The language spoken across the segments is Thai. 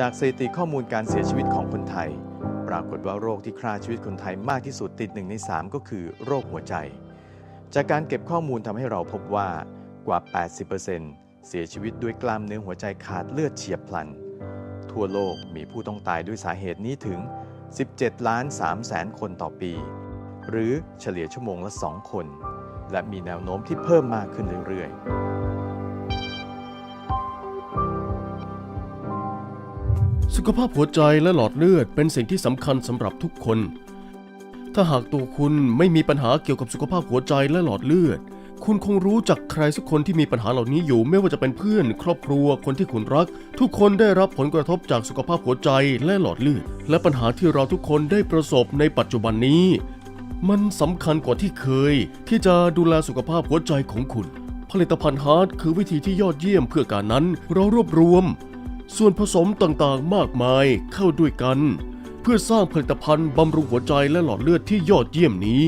จากสถิติข้อมูลการเสียชีวิตของคนไทย ปรากฏว่าโรคที่ฆ่าชีวิตคนไทยมากที่สุดติดหนึ่งใน 3 ก็คือโรคหัวใจ จากการเก็บข้อมูลทำให้เราพบว่ากว่า 80%เสียชีวิตด้วยกล้ามเนื้อหัวใจขาดเลือดเฉียบพลัน ทั่วโลกมีผู้ต้องตายด้วยสาเหตุนี้ถึง 17 ล้าน3แสนคนต่อปี หรือเฉลี่ยชั่วโมงละ 2 คน และมีแนวโน้มที่เพิ่มมากขึ้นเรื่อยๆ สุขภาพหัวใจและหลอดเลือดเป็นสิ่งที่สำคัญสำหรับทุกคน ถ้าหากตัวคุณไม่มีปัญหาเกี่ยวกับสุขภาพหัวใจและหลอดเลือด คุณคงรู้จักใครสักคนที่มีปัญหาเหล่านี้อยู่ไม่ว่าจะเป็นเพื่อน ครอบครัวคนที่คุณรัก ทุกคนได้รับผลกระทบจากสุขภาพหัวใจและหลอดเลือด และปัญหาที่เราทุกคนได้ประสบในปัจจุบันนี้ มันสำคัญกว่าที่เคย ที่จะดูแลสุขภาพหัวใจของคุณ ผลิตภัณฑ์ฮาร์ดคือวิธีที่ยอดเยี่ยมเพื่อการนั้น เรารวบรวม ส่วนผสมต่างๆมากมายเข้าด้วยกัน เพื่อสร้างผลิตภัณฑ์บำรุงหัวใจและหลอดเลือดที่ยอดเยี่ยมนี้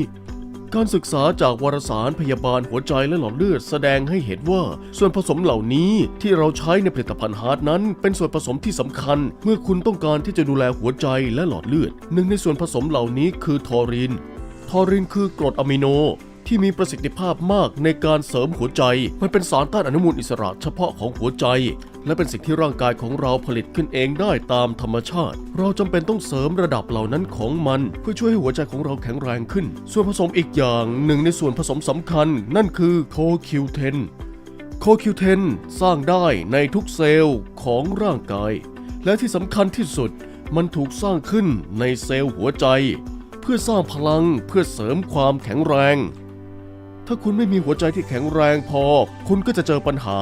การศึกษาจากวารสารพยาบาลหัวใจและหลอดเลือดแสดงให้เห็นว่าส่วนผสมเหล่านี้ที่เราใช้ในผลิตภัณฑ์ฮาร์ดนั้น เป็นส่วนผสมที่สำคัญ เมื่อคุณต้องการที่จะดูแลหัวใจและหลอดเลือด หนึ่งในส่วนผสมเหล่านี้คือทอริน ทอรินคือกรดอะมิโน ที่มีประสิทธิภาพมากในการเสริมหัวใจ มันเป็นสารต้านอนุมูลอิสระเฉพาะของหัวใจ และเป็นสิ่งที่ร่างกายของเราผลิตขึ้นเองได้ตามธรรมชาติ เราจำเป็นต้องเสริมระดับเหล่านั้นของมัน เพื่อช่วยให้หัวใจของเราแข็งแรงขึ้น ส่วนผสมอีกอย่างหนึ่งในส่วนผสมสำคัญ นั่นคือโคคิวเทนโคคิวเทนสร้างได้ในทุกเซลล์ของร่างกาย และที่สำคัญที่สุดมันถูกสร้างขึ้นในเซลล์หัวใจ เพื่อสร้างพลังเพื่อเสริมความแข็งแรง ถ้าคุณไม่มีหัวใจที่แข็งแรงพอ คุณก็จะเจอปัญหา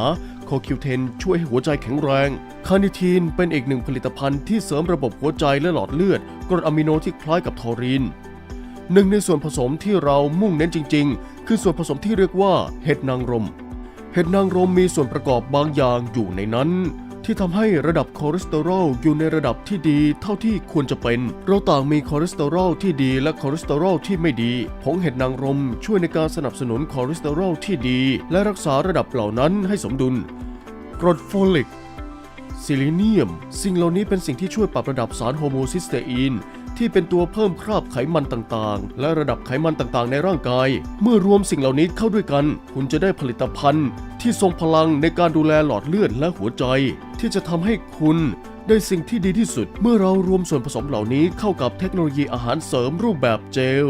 โคคิวเทนช่วยให้หัวใจแข็งแรง คาร์นิทีนเป็นอีกหนึ่งผลิตภัณฑ์ที่เสริมระบบหัวใจและหลอดเลือดกรดอะมิโนที่คล้ายกับทอรีนหนึ่งในส่วนผสมที่เรามุ่งเน้นจริง ๆ คือส่วนผสมที่เรียกว่าเห็ดนางรม เห็ดนางรมมีส่วนประกอบบางอย่างอยู่ในนั้น ที่ทำให้ระดับคอเลสเตอรอลอยู่ในระดับที่ดีเท่าที่ควรจะเป็น เราต่างมีคอเลสเตอรอลที่ดีและคอเลสเตอรอลที่ไม่ดี ผงเห็ดนางรมช่วยในการสนับสนุนคอเลสเตอรอลที่ดี และรักษาระดับเหล่านั้นให้สมดุล กรดโฟลิกซิลิเนียม สิ่งเหล่านี้เป็นสิ่งที่ช่วยปรับระดับสารโฮโมซิสเตอีนที่เป็นตัวเพิ่มคราบไขมันต่างๆ และระดับไขมันต่างๆ ในร่างกาย เมื่อรวมสิ่งเหล่านี้เข้าด้วยกัน คุณจะได้ผลิตภัณฑ์ที่ทรงพลังในการดูแลหลอดเลือดและหัวใจ ที่จะทำให้คุณได้สิ่งที่ดีที่สุด เมื่อเรารวมส่วนผสมเหล่านี้เข้ากับเทคโนโลยีอาหารเสริมรูปแบบเจล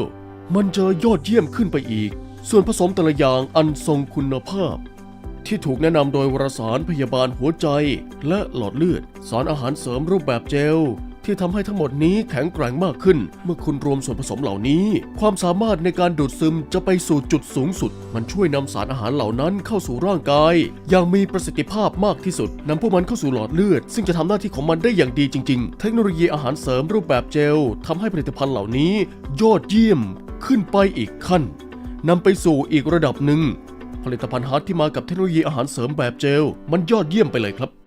มันจะยอดเยี่ยมขึ้นไปอีก ส่วนผสมแต่ละอย่างอันทรงคุณภาพ ที่ถูกแนะนำโดยวารสารพยาบาลหัวใจ และหลอดเลือด สารอาหารเสริมรูปแบบเจล ที่ทำให้ทั้งหมดนี้แข็งแกร่งมากขึ้น เมื่อคุณรวมส่วนผสมเหล่านี้ ความสามารถในการดูดซึมจะไปสู่จุดสูงสุด มันช่วยนำสารอาหารเหล่านั้นเข้าสู่ร่างกาย อย่างมีประสิทธิภาพมากที่สุดนำพวกมันเข้าสู่หลอดเลือด ซึ่งจะทำหน้าที่ของมันได้อย่างดีจริง ๆ เทคโนโลยีอาหารเสริมรูปแบบเจลทำให้ผลิตภัณฑ์เหล่านี้ ยอดเยี่ยมขึ้นไปอีกขั้นนำไปสู่อีกระดับหนึ่งผลิตภัณฑ์ฮาร์ดที่มากับเทคโนโลยีอาหารเสริมแบบเจล มันยอดเยี่ยมไปเลยครับ